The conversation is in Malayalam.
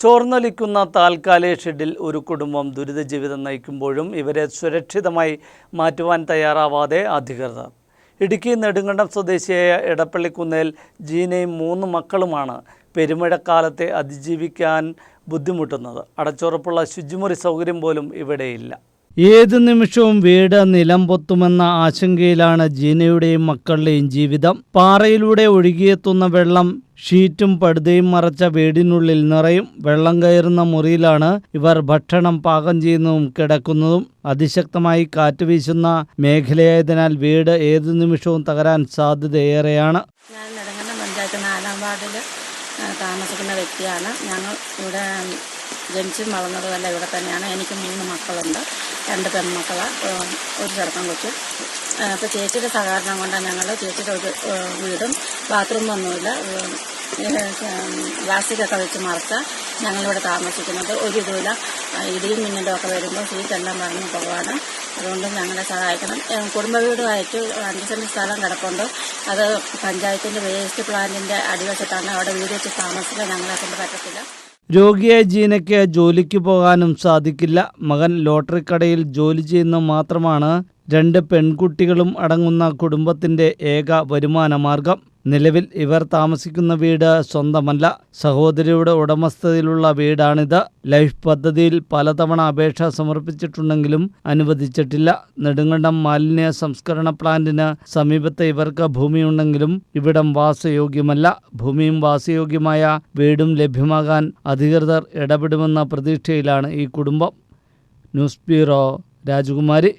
ചോർന്നൊലിക്കുന്ന താൽക്കാലിക ഷെഡിൽ ഒരു കുടുംബം ദുരിത ജീവിതം നയിക്കുമ്പോഴും ഇവരെ സുരക്ഷിതമായി മാറ്റുവാൻ തയ്യാറാവാതെ അധികൃതർ. ഇടുക്കി നെടുങ്കണ്ടം സ്വദേശിയായ എടപ്പള്ളിക്കുന്നേൽ ജീനയും മൂന്ന് മക്കളുമാണ് പെരുമഴക്കാലത്തെ അതിജീവിക്കാൻ ബുദ്ധിമുട്ടുന്നത്. അടച്ചുറപ്പുള്ള ശുചിമുറി സൗകര്യം പോലും ഇവിടെയില്ല. ഏത് നിമിഷവും വീട് നിലം പൊത്തുമെന്ന ആശങ്കയിലാണ് ജീനയുടെയും മക്കളുടെയും ജീവിതം. പാറയിലൂടെ ഒഴുകിയെത്തുന്ന വെള്ളം ഷീറ്റും പടുതയും മറച്ച വീടിനുള്ളിൽ നിറയും വെള്ളം കയറുന്ന മുറിയിലാണ് ഇവർ ഭക്ഷണം പാകം ചെയ്യുന്നതും കിടക്കുന്നതും. അതിശക്തമായി കാറ്റ് വീശുന്ന മേഖലയായതിനാൽ വീട് ഏതു നിമിഷവും തകരാൻ സാധ്യതയേറെയാണ്. ഞാൻ നാലാം താമസിക്കുന്ന വ്യക്തിയാണ്. ഞങ്ങൾ ഇവിടെ ജനിച്ചും വളർന്നതുമല്ല ഇവിടെ തന്നെയാണ്. എനിക്ക് മൂന്ന് മക്കളുണ്ട്. രണ്ട് പെൺമക്കളാണ് ഒരു ചെറുപ്പം കൊച്ചു. അപ്പോൾ ചേച്ചിയുടെ സഹകരണം കൊണ്ടാണ് ഞങ്ങൾ ചേച്ചിയുടെ ഒരു വീടും ബാത്റൂമൊന്നുമില്ല പ്ലാസ്റ്റിക്കൊക്കെ വെച്ച് മറച്ച ഞങ്ങളിവിടെ താമസിക്കുന്നത് ഒരു ഇതുമില്ല ഇടിയും മിന്നലും ഒക്കെ വരുമ്പോൾ സീറ്റെല്ലാം പറഞ്ഞു പോവാണ്. അതുകൊണ്ട് ഞങ്ങളെ സഹായിക്കണം. കുടുംബ വീടുമായിട്ട് അഞ്ച് സെന്റ് സ്ഥലം കിടപ്പുണ്ട്. അത് പഞ്ചായത്തിന്റെ വേസ്റ്റ് പ്ലാന്റിന്റെ അടിവശത്താണ്. അവിടെ വീട് വെച്ച് താമസിക്കാൻ ഞങ്ങളെ കൊണ്ട് പറ്റത്തില്ല. രോഗിയായ ജീനയ്ക്ക് ജോലിക്ക് പോകാനും സാധിക്കില്ല. മകൻ ലോട്ടറി കടയിൽ ജോലി ചെയ്യുന്ന മാത്രമാണ് രണ്ട് പെൺകുട്ടികളും അടങ്ങുന്ന കുടുംബത്തിന്റെ ഏക വരുമാന മാർഗം. നിലവിൽ ഇവർ താമസിക്കുന്ന വീട് സ്വന്തമല്ല. സഹോദരിയുടെ ഉടമസ്ഥതയിലുള്ള വീടാണിത്. ലൈഫ് പദ്ധതിയിൽ പലതവണ അപേക്ഷ സമർപ്പിച്ചിട്ടുണ്ടെങ്കിലും അനുവദിച്ചിട്ടില്ല. നെടുങ്കണ്ടം മാലിന്യ സംസ്കരണ പ്ലാന്റിന് സമീപത്തെ ഇവർക്ക് ഭൂമിയുണ്ടെങ്കിലും ഇവിടം വാസയോഗ്യമല്ല. ഭൂമിയും വാസയോഗ്യമായ വീടും ലഭ്യമാകാൻ അധികൃതർ ഇടപെടുമെന്ന പ്രതീക്ഷയിലാണ് ഈ കുടുംബം. ന്യൂസ് ബ്യൂറോ രാജകുമാരി.